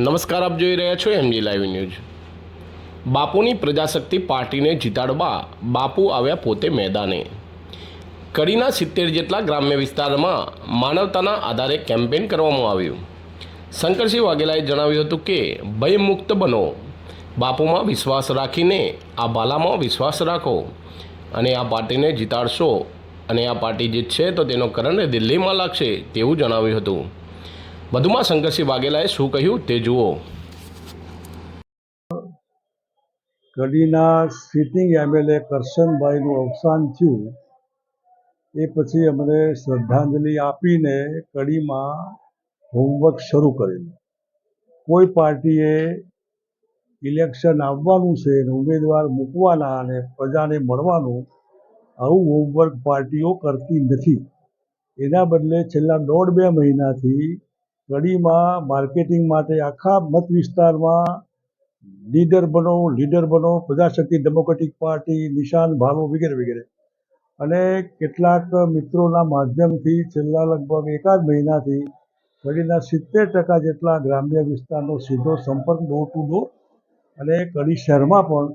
નમસ્કાર, આપ જોઈ રહ્યા છો એમજી લાઈવ ન્યૂઝ બાપુની પ્રજાશક્તિ પાર્ટીને જીતાડવા બાપુ આવ્યા પોતે મેદાને. કડીના સિત્તેર જેટલા ગ્રામ્ય વિસ્તારમાં માનવતાના આધારે કેમ્પેન કરવામાં આવ્યું. શંકરસિંહ વાઘેલાએ જણાવ્યું હતું કે, ભયમુક્ત બનો. બાપુમાં વિશ્વાસ રાખીને આ બાલામાં વિશ્વાસ રાખો અને આ પાર્ટીને જીતાડશો. અને આ પાર્ટી જીતશે તો તેનો કરંટ દિલ્હીમાં લાગશે તેવું જણાવ્યું હતું. વધુમાં શંકરસિંહ વાઘેલાએ શું કહ્યું તે જુઓ. કડીના સિટિંગ એમએલએ કરશનભાઈનું અવસાન થયું. એ પછી અમને શ્રદ્ધાંજલિ આપીને કડીમાં હોમવર્ક શરૂ કરેલું. કોઈ પાર્ટીએ ઇલેક્શન આવવાનું છે અને ઉમેદવાર મૂકવાના અને પ્રજાને મળવાનું, આવું હોમવર્ક પાર્ટીઓ કરતી નથી. એના બદલે છેલ્લા દોઢ બે મહિનાથી કડીમાં માર્કેટિંગ માટે આખા મત વિસ્તારમાં લીડર બનો લીડર બનો, પ્રજાશક્તિ ડેમોક્રેટિક પાર્ટી, નિશાન ભાવો વગેરે વગેરે. અને કેટલાક મિત્રોના માધ્યમથી છેલ્લા લગભગ એકાદ મહિનાથી કડીના સિત્તેર ટકા જેટલા ગ્રામ્ય વિસ્તારનો સીધો સંપર્ક ડોર ટુ ડોર અને કડી શહેરમાં પણ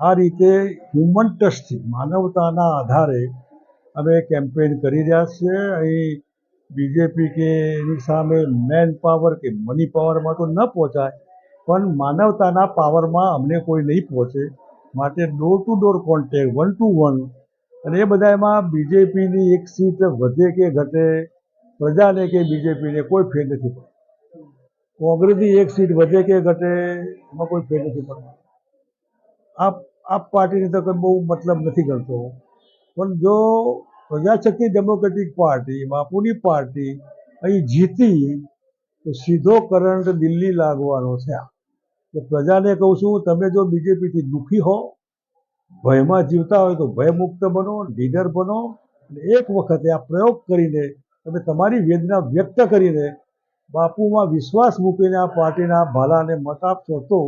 આ રીતે હ્યુમન ટચથી માનવતાના આધારે અમે કેમ્પેન કરી રહ્યા છીએ. અહીં બીજેપી કે એની સામે મેન પાવર કે મની પાવરમાં તો ન પહોંચાય, પણ માનવતાના પાવરમાં અમને કોઈ નહીં પહોંચે. માટે door to door contact one to one અને એ બધામાં બીજેપીની એક સીટ વધે કે ઘટે, પ્રજાને કે બીજેપીને કોઈ ફેર નથી પડતો. કોંગ્રેસની એક સીટ વધે કે ઘટે, એમાં કોઈ ફેર નથી પડતો. આપ આપ પાર્ટીને તો કોઈ બહુ મતલબ નથી કરતો પણ જો પ્રજાશક્તિ ડેમોક્રેટિક પાર્ટી બાપુની પાર્ટી, અહીં જીતી, તો સીધો કરંટ દિલ્હી લાગવાનો છે કે પ્રજાને કહું છું, તમે જો બીજેપીથી દુઃખી હો, ભયમાં જીવતા હોય તો ભયમુક્ત બનો, લીડર બનો, અને એક વખતે આ પ્રયોગ કરીને તમે તમારી વેદના વ્યક્ત કરીને બાપુમાં વિશ્વાસ મૂકીને આ પાર્ટીના ભાલાને મત આપશો તો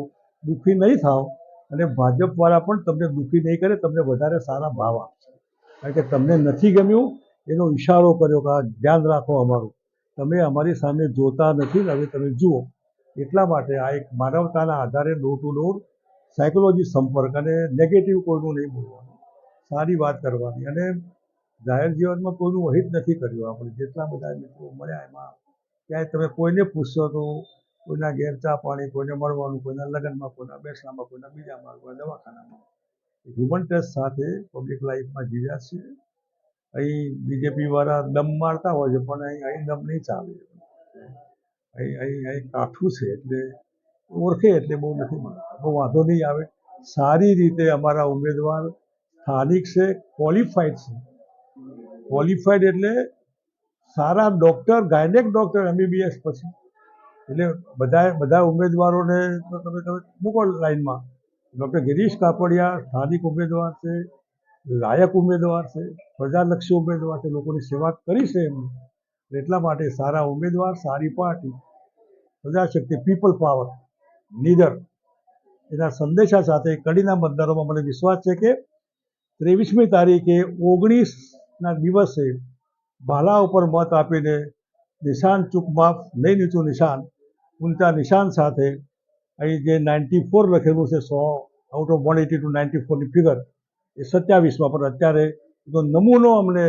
દુઃખી નહીં થાવ, અને ભાજપવાળા પણ તમને દુઃખી નહીં કરે, તમને વધારે સારા ભાવ આપશે. કારણ કે તમને નથી ગમ્યું, એનો ઈશારો કર્યો કે આ ધ્યાન રાખો અમારું. તમે અમારી સામે જોતા નથી હવે તમે જુઓ. એટલા માટે આ એક માનવતાના આધારે ડોર ટુ ડોર સાયકોલોજી સંપર્ક અને નેગેટિવ કોઈનું નહીં બોલવાનું. સારી વાત કરવાની અને જાહેર જીવનમાં કોઈનું વહિત નથી કર્યું આપણે. જેટલા બધા મિત્રો મળ્યા એમાં, ક્યાંય તમે કોઈને પૂછશો તો કોઈના ઘેર ચા પાણી, કોઈને મળવાનું, કોઈના લગ્નમાં, કોઈના બેસણામાં કોઈના બીજામાં, કોઈના દવાખાનામાં હ્યુમન ટચ સાથે પબ્લિક લાઈફમાં જીવ્યા છે. અહીં બીજેપી વાળા દમ મારતા હોય છે, પણ અહીં અહીં દમ નહીં ચાલે. અહીં અહીં અહીં કાઠું છે એટલે ઓળખે એટલે બહુ નથી માનતા. બહુ વાંધો નહીં આવે. સારી રીતે અમારા ઉમેદવાર સ્થાનિક છે ક્વોલિફાઈડ છે. ક્વોલિફાઈડ એટલે સારા ડૉક્ટર ગાયનેક ડૉક્ટર એમબીબીએસ પછી. એટલે બધા બધા ઉમેદવારોને તો તમે તમે મૂકો લાઈનમાં ડૉક્ટર ગિરીશ કાપડિયા સ્થાનિક ઉમેદવાર છે, લાયક ઉમેદવાર છે, પ્રજાલક્ષી ઉમેદવાર છે, લોકોની સેવા કરી છે એમને. એટલા માટે સારા ઉમેદવાર, સારી પાર્ટી, પ્રજાશક્તિ, પીપલ પાવર, નીડર. એના સંદેશા સાથે કડીના મતદારોમાં મને વિશ્વાસ છે કે ત્રેવીસમી તારીખે ઓગણીસના દિવસે ભાલા ઉપર મત આપીને નિશાન ચૂકમાં, નહીં નીચું નિશાન, ઊંચા નિશાન સાથે અહીં જે નાઇન્ટી ફોર લખેલું છે so out of one eighty two ninety ફોરની figure એ સત્યાવીસમાં પણ અત્યારે એનો નમૂનો અમને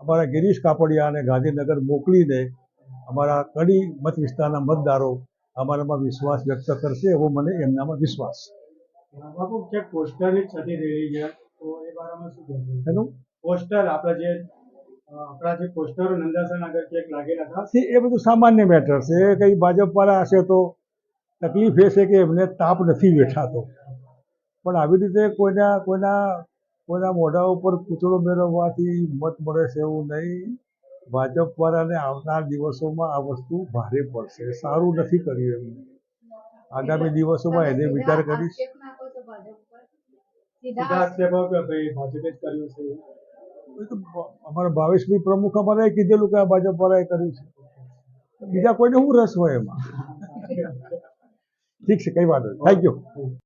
અમારા ગિરીશ કાપડિયા અને ગાંધીનગર મોકલીને અમારા કડી મત વિસ્તારના મતદારો અમારામાં વિશ્વાસ વ્યક્ત કરશે એવો મને એમનામાં વિશ્વાસ. પોસ્ટર આપણા જે આપણા જે પોસ્ટરો નંદાસણ આગળ ક્યાંક લાગેલા હતા. એ બધું સામાન્ય મેટર છે. કઈ ભાજપ ભાજપવાળા હશે તો તકલીફ એ છે કે એમને તાપ નથી બેઠાતો પણ આવી રીતે કોઈના કોઈના કોઈના મોઢા ઉપર કૂતરો મેળવવાથી મત મળે છે એવું નહીં. ભાજપવાળાને આવનાર દિવસોમાં આ વસ્તુ ભારે પડશે. સારું નથી કર્યું એમને. આગામી દિવસોમાં એને વિચાર કરીશ. સીધા કે ભાઈ ભાજપે કર્યું છે અમારા ભાવેશભાઈ પ્રમુખ અમારે કીધેલું કે આ ભાજપવાળાએ કર્યું છે. બીજા કોઈને શું રસ હોય એમાં? ઠીક છે કઈ વાંધો થેન્ક યુ